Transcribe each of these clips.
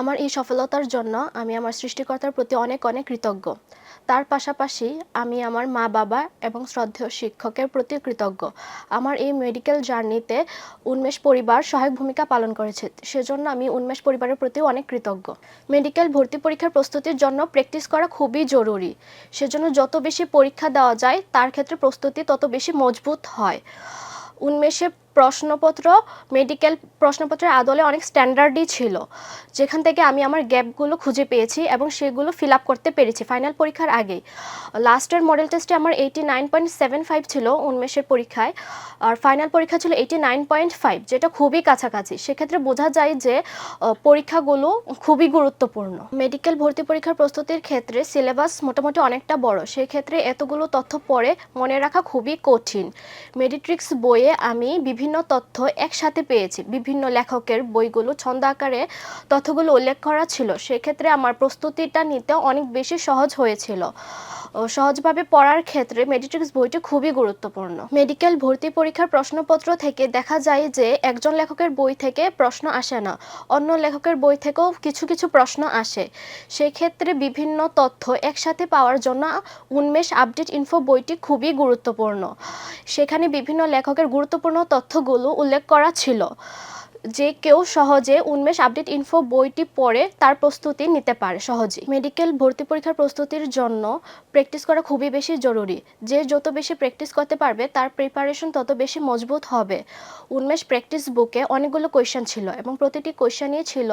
আমার এই সফলতার জন্য আমি আমার সৃষ্টিকর্তার প্রতি অনেক অনেক কৃতজ্ঞ। তার পাশাপাশি আমি আমার মা বাবা এবং শ্রদ্ধেয় শিক্ষকের প্রতি কৃতজ্ঞ। আমার এই মেডিকেল জার্নিতে উন্মেষ পরিবার সহায়ক ভূমিকা পালন করেছে, সেজন্য আমি উন্মেষ পরিবারের প্রতি অনেক কৃতজ্ঞ। মেডিকেল ভর্তি পরীক্ষার প্রস্তুতির জন্য প্র্যাকটিস করা খুবই জরুরি, সেজন্য যত বেশি পরীক্ষা দেওয়া যায়, তার ক্ষেত্রে প্রস্তুতি তত বেশি মজবুত হয়। উন্মেষে প্রশ্নপত্র মেডিকেল প্রশ্নপত্রের আদলে অনেক স্ট্যান্ডার্ডই ছিল, যেখান থেকে আমি আমার গ্যাপগুলো খুঁজে পেয়েছি এবং সেগুলো ফিল আপ করতে পেরেছি ফাইনাল পরীক্ষার আগেই। লাস্টের মডেল টেস্টে আমার eighty nine point seven five ছিল উন্মেষের পরীক্ষায়, আর ফাইনাল পরীক্ষা ছিল এইটি নাইন পয়েন্ট ফাইভ যেটা খুবই কাছাকাছি। সেক্ষেত্রে বোঝা যায় যে পরীক্ষাগুলো খুবই গুরুত্বপূর্ণ। মেডিকেল ভর্তি পরীক্ষার প্রস্তুতির ক্ষেত্রে সিলেবাস মোটামুটি অনেকটা বড়, সেক্ষেত্রে এতগুলো তথ্য পড়ে মনে রাখা খুবই কঠিন। মেডিট্রিক্স বইয়ে আমি বিভিন্ন তথ্য একসাথে পেয়েছি। বিভিন্ন লেখকের বইগুলো ছন্দ আকারে তথ্যগুলো উল্লেখ করা ছিল। সেক্ষেত্রে আমার প্রস্তুতিটা নিতে অনেক বেশি সহজ হয়েছিল। সহজভাবে পড়ার ক্ষেত্রে মেডিট্রিক্স বইটি খুবই গুরুত্বপূর্ণ। মেডিকেল ভর্তি পরীক্ষার প্রশ্নপত্র থেকে দেখা যায় যে, একজন লেখকের বই থেকে প্রশ্ন আসে না। অন্য লেখকের বই থেকেও কিছু কিছু প্রশ্ন আসে। সেক্ষেত্রে বিভিন্ন তথ্য একসাথে পাওয়ার জন্য উন্মেষ আপডেট ইনফো বইটি খুবই গুরুত্বপূর্ণ। সেখানে বিভিন্ন লেখকের গুরুত্বপূর্ণ তথ্যগুলো উল্লেখ করা ছিল। যে কেউ সহজে উন্মেষ আপডেট ইনফো বইটি পড়ে তার প্রস্তুতি নিতে পারে সহজেই। মেডিকেল ভর্তি পরীক্ষার প্রস্তুতির জন্য প্র্যাকটিস করা খুবই বেশি জরুরি। যে যত বেশি প্র্যাকটিস করতে পারবে, তার প্রিপারেশন তত বেশি মজবুত হবে। উন্মেষ প্র্যাকটিস বুকে অনেকগুলো কোয়েশ্চেন ছিল এবং প্রতিটি কোয়েশ্চেনই ছিল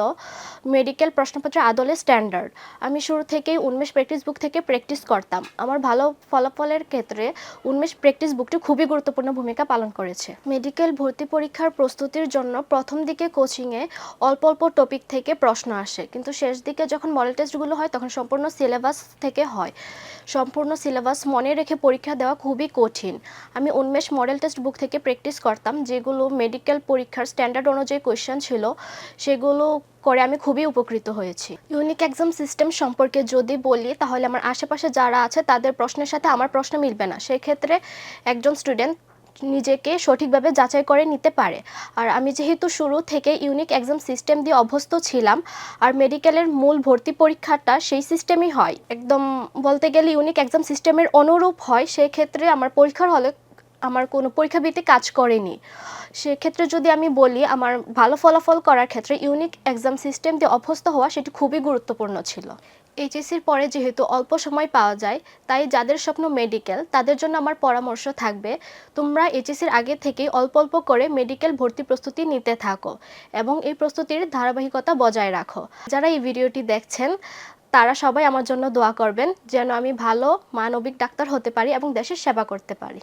মেডিকেল প্রশ্নপত্রের আদলে স্ট্যান্ডার্ড আমি শুরু থেকেই উন্মেষ প্র্যাকটিস বুক থেকে প্র্যাকটিস করতাম। আমার ভালো ফলাফলের ক্ষেত্রে উন্মেষ প্র্যাকটিস বুকটি খুবই গুরুত্বপূর্ণ ভূমিকা পালন করেছে। মেডিকেল ভর্তি পরীক্ষার প্রস্তুতির জন্য প্রথম দিকে কোচিংয়ে অল্প অল্প টপিক থেকে প্রশ্ন আসে। কিন্তু শেষ দিকে যখন মডেল টেস্টগুলো হয়, তখন সম্পূর্ণ সিলেবাস থেকে হয়। সম্পূর্ণ সিলেবাস মনে রেখে পরীক্ষা দেওয়া খুবই কঠিন। আমি উন্মেষ মডেল টেস্ট বুক থেকে প্র্যাকটিস করতাম, যেগুলো মেডিকেল পরীক্ষার স্ট্যান্ডার্ড অনুযায়ী কোয়েশ্চেন ছিল, সেগুলো করে আমি খুবই উপকৃত হয়েছি। ইউনিক এক্সাম সিস্টেম সম্পর্কে যদি বলি, তাহলে আমার আশেপাশে যারা আছে, তাদের প্রশ্নের সাথে আমার প্রশ্ন মিলবে না। সেক্ষেত্রে একজন স্টুডেন্ট নিজেকে সঠিকভাবে যাচাই করে নিতে পারে। আর আমি যেহেতু শুরু থেকে ইউনিক এক্সাম সিস্টেম দিয়ে অভ্যস্ত ছিলাম, আর মেডিকেলের মূল ভর্তি পরীক্ষাটা সেই সিস্টেমই হয়। একদম বলতে গেলে ইউনিক এক্সাম সিস্টেমের অনুরূপ হয়, সেক্ষেত্রে আমার পরীক্ষার হলে আমার কোনো পরীক্ষা পরীক্ষাবৃত্তি কাজ করেনি। সেক্ষেত্রে যদি আমি বলি, আমার ভালো ফলাফল করার ক্ষেত্রে ইউনিক এক্সাম সিস্টেম দিয়ে অভ্যস্ত হওয়া সেটি খুবই গুরুত্বপূর্ণ ছিল। এইচএসির পরে যেহেতু অল্প সময় পাওয়া যায়, তাই যাদের স্বপ্ন মেডিকেল তাদের জন্য আমার পরামর্শ থাকবে, তোমরা এইচএসির আগে থেকেই অল্প অল্প করে মেডিকেল ভর্তি প্রস্তুতি নিতে থাকো এবং এই প্রস্তুতির ধারাবাহিকতা বজায় রাখো। যারা এই ভিডিওটি দেখছেন, তারা সবাই আমার জন্য দোয়া করবেন, যেন আমি ভালো, মানবিক ডাক্তার হতে পারি এবং দেশের সেবা করতে পারি।